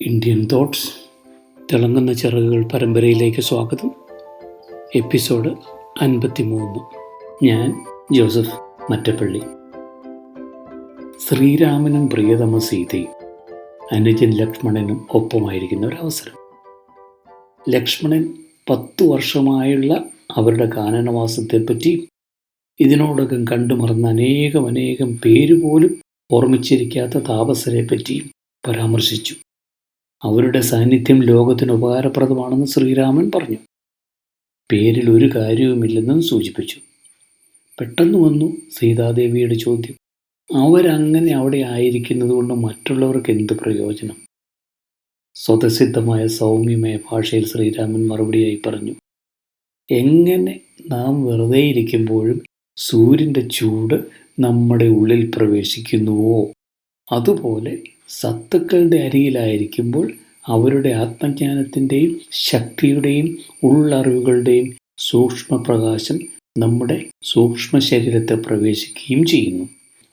Indian thoughts തിളങ്ങുന്ന ചിറകുകൾ പരമ്പരയിലേക്ക് സ്വാഗതം. എപ്പിസോഡ് അൻപത്തി മൂന്ന് ഞാൻ ജോസഫ് മറ്റപ്പള്ളി. ശ്രീരാമനും പ്രിയതമ സീതയും അനുജൻ ലക്ഷ്മണനും ഒപ്പമായിരിക്കുന്ന ഒരവസരം ലക്ഷ്മണൻ പത്തു വർഷമായുള്ള അവരുടെ കാനനവാസത്തെപ്പറ്റി ഇതിനോടകം കണ്ടുമറന്ന അനേകം അനേകം പേരുപോലും ഓർമ്മിച്ചിരിക്കാത്ത താപസരെ പറ്റിയും പരാമർശിച്ചു. അവരുടെ സാന്നിധ്യം ലോകത്തിന് ഉപകാരപ്രദമാണെന്ന് ശ്രീരാമൻ പറഞ്ഞു. പേരിൽ ഒരു കാര്യവുമില്ലെന്നും സൂചിപ്പിച്ചു. പെട്ടെന്ന് വന്നു സീതാദേവിയുടെ ചോദ്യം. അവരങ്ങനെ അവിടെ ആയിരിക്കുന്നത് കൊണ്ട് മറ്റുള്ളവർക്ക് എന്ത് പ്രയോജനം? സ്വതസിദ്ധമായ സൗമ്യമായ ഭാഷയിൽ ശ്രീരാമൻ മറുപടിയായി പറഞ്ഞു. എങ്ങനെ നാം വെറുതെ ഇരിക്കുമ്പോഴും സൂര്യന്റെ ചൂട് നമ്മുടെ ഉള്ളിൽ പ്രവേശിക്കുന്നുവോ? അതുപോലെ സത്തുക്കളുടെ അരികിലായിരിക്കുമ്പോൾ അവരുടെ ആത്മജ്ഞാനത്തിന്റെയും ശക്തിയുടെയും ഉള്ളറിവുകളുടെയും സൂക്ഷ്മപ്രകാശം നമ്മുടെ സൂക്ഷ്മ ശരീരത്തെ പ്രവേശിക്കുകയും ചെയ്യുന്നു.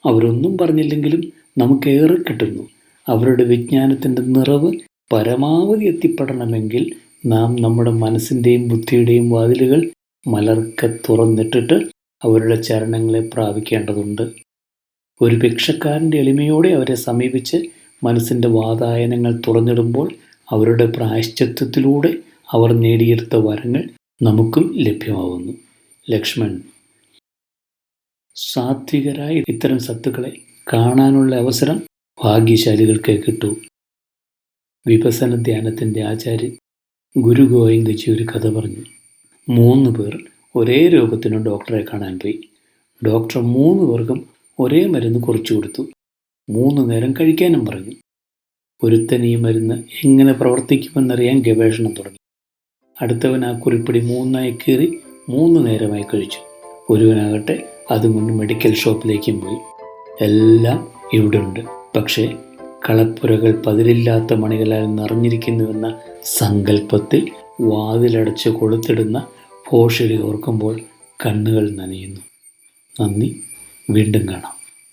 അവരൊന്നും പറഞ്ഞില്ലെങ്കിലും നമുക്കേറെ കിട്ടുന്നു. അവരുടെ വിജ്ഞാനത്തിന്റെ നിറവ് പരമാവധി എത്തിപ്പെടണമെങ്കിൽ നാം നമ്മുടെ മനസ്സിന്റെയും ബുദ്ധിയുടെയും വാതിലുകൾ മലർക്ക തുറന്നിട്ടിട്ട് അവരുടെ ചരണങ്ങളെ പ്രാപിക്കേണ്ടതുണ്ട്. ഒരു ഭിക്ഷക്കാരന്റെ എളിമയോടെ അവരെ സമീപിച്ച് മനസ്സിന്റെ വാതായനങ്ങൾ തുറന്നിടുമ്പോൾ അവരുടെ പ്രായശ്ചിത്വത്തിലൂടെ അവർ നേടിയെടുത്ത വരങ്ങൾ നമുക്കും ലഭ്യമാവുന്നു. ലക്ഷ്മൺ. സാത്വികരായ ഇത്തരം സത്തുക്കളെ കാണാനുള്ള അവസരം ഭാഗ്യശാലികൾക്ക് കിട്ടൂ. വിപസന ധ്യാനത്തിന്റെ ആചാര്യൻ ഗുരു ഗോവിന്ദജി ഒരു കഥ പറഞ്ഞു. മൂന്ന് പേർ ഒരേ രോഗത്തിന് ഡോക്ടറെ കാണാൻ പോയി. ഡോക്ടർ മൂന്ന് പേർക്കും ഒരേ മരുന്ന് കുറിച്ചു കൊടുത്തു. മൂന്ന് നേരം കഴിക്കാനും പറഞ്ഞു. ഒരുത്തൻ ഈ മരുന്ന് എങ്ങനെ പ്രവർത്തിക്കുമെന്നറിയാൻ ഗവേഷണം തുടങ്ങി. അടുത്തവൻ ആ കുറിപ്പിടി മൂന്നായി കീറി മൂന്ന് നേരമായി കഴിച്ചു. ഒരുവനാകട്ടെ അതും കൊണ്ട് മെഡിക്കൽ ഷോപ്പിലേക്കും പോയി. എല്ലാം ഇവിടെ ഉണ്ട് പക്ഷേ കളപ്പുരകൾ പതിരില്ലാത്ത മണികളാൽ നിറഞ്ഞിരിക്കുന്നുവെന്ന സങ്കല്പത്തിൽ വാതിലടച്ച് കൊളുത്തിടുന്ന ഭോഷരി ഓർക്കുമ്പോൾ കണ്ണുകൾ നനയുന്നു. നന്ദി. വീണ്ടും കാണാം.